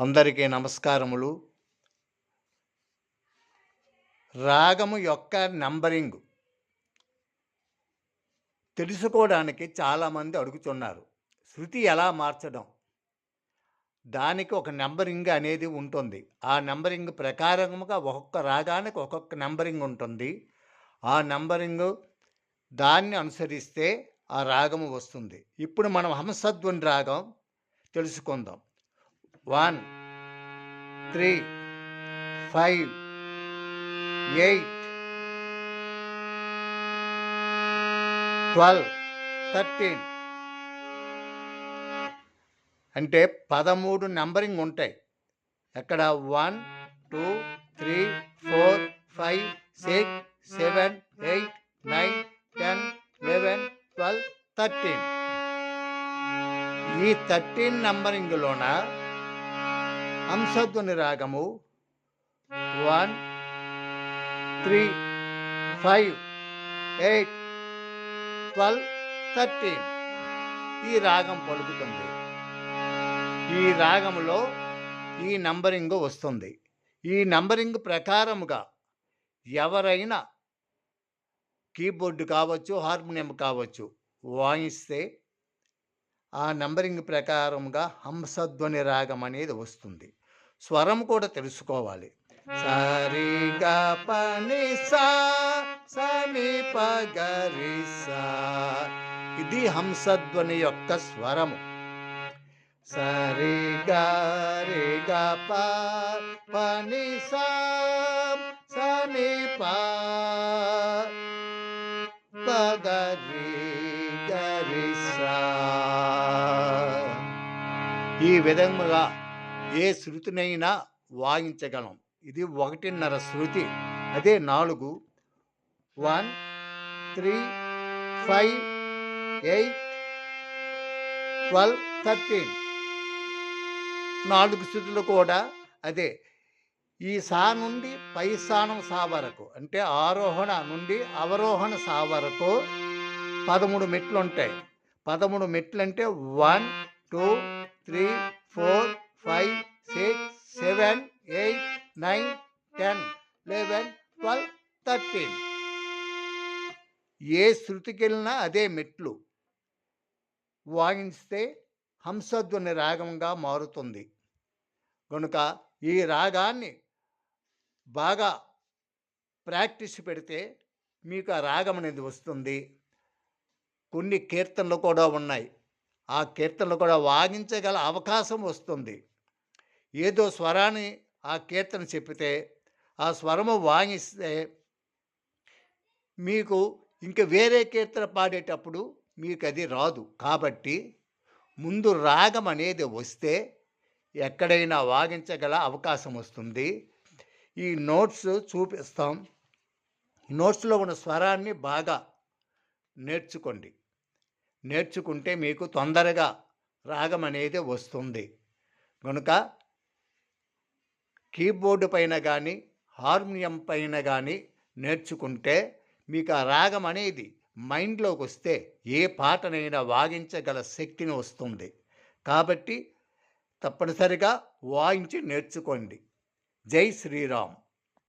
అందరికీ నమస్కారములు. రాగము యొక్క నంబరింగ్. తెలుసుకోవడానికి చాలామంది అడుగుతున్నారు. శృతి ఎలా మార్చడం? దానికి ఒక నెంబరింగ్ అనేది ఉంటుంది. ఆ నెంబరింగ్ ప్రకారముగా ఒక్కొక్క రాగానికి ఒక్కొక్క నెంబరింగ్ ఉంటుంది. ఆ నెంబరింగ్ దాన్ని అనుసరిస్తే ఆ రాగము వస్తుంది. ఇప్పుడు మనం హంసధ్వని రాగం తెలుసుకుందాం. One three five eight twelve thirteen. అంటే పదమూడు నెంబరింగ్ ఉంటాయి. ఎక్కడ? One two three four five six seven eight nine ten eleven twelve thirteen. ఈ థర్టీన్ నంబరింగ్లోన హంసధ్వని రాగము one three five eight twelve thirteen. ఈ రాగం పలుకుతుంది. ఈ రాగంలో ఈ నంబరింగ్ వస్తుంది. ఈ నంబరింగ్ ప్రకారముగా ఎవరైనా కీబోర్డు కావచ్చు హార్మోనియం కావచ్చు వాయిస్తే ఆ నంబరింగ్ ప్రకారముగా హంసధ్వని రాగం అనేది వస్తుంది. స్వరం కూడా తెలుసుకోవాలి. సరిగా పని సమీప ఇది హంసధ్వని యొక్క స్వరము. సరిగా రిగా ప పని సమీప. పగరి గరి ఈ విధముగా ఏ శృతినైనా వాయించగలం. ఇది ఒకటిన్నర శృతి. అదే నాలుగు. One three five eight twelve thirteen. నాలుగు శృతులు కూడా అదే. ఈ సా నుండి పై స్థానం సా వరకు అంటే ఆరోహణ నుండి అవరోహణ సా వరకు పదమూడు మెట్లు ఉంటాయి పదమూడు మెట్లు అంటే వన్ టూ త్రీ ఫోర్ ఏ శృతికి వెళ్ళినా అదే మెట్లు. వాయిస్తే హంసధ్వని రాగంగా మారుతుంది. కనుక ఈ రాగాన్ని బాగా ప్రాక్టీస్ పెడితే మీకు ఆ రాగం అనేది వస్తుంది. కొన్ని కీర్తనలు కూడా ఉన్నాయి. ఆ కీర్తనలు కూడా వాగించగల అవకాశం వస్తుంది. ఏదో స్వరాన్ని ఆ కీర్తన చెప్పితే ఆ స్వరము వాగిస్తే మీకు ఇంక వేరే కీర్తన పాడేటప్పుడు మీకు అది రాదు. కాబట్టి ముందు రాగం అనేది వస్తే ఎక్కడైనా వాగించగల అవకాశం వస్తుంది. ఈ నోట్స్ చూపిస్తాం. నోట్స్లో ఉన్న స్వరాన్ని బాగా నేర్చుకోండి. నేర్చుకుంటే మీకు తొందరగా రాగం అనేది వస్తుంది. కనుక కీబోర్డు పైన కానీ హార్మోనియం పైన కానీ నేర్చుకుంటే మీకు ఆ రాగం అనేది మైండ్లోకి వస్తే ఏ పాటనైనా వాగించగల శక్తిని వస్తుంది. కాబట్టి తప్పనిసరిగా వాయించి నేర్చుకోండి. జై శ్రీరామ్.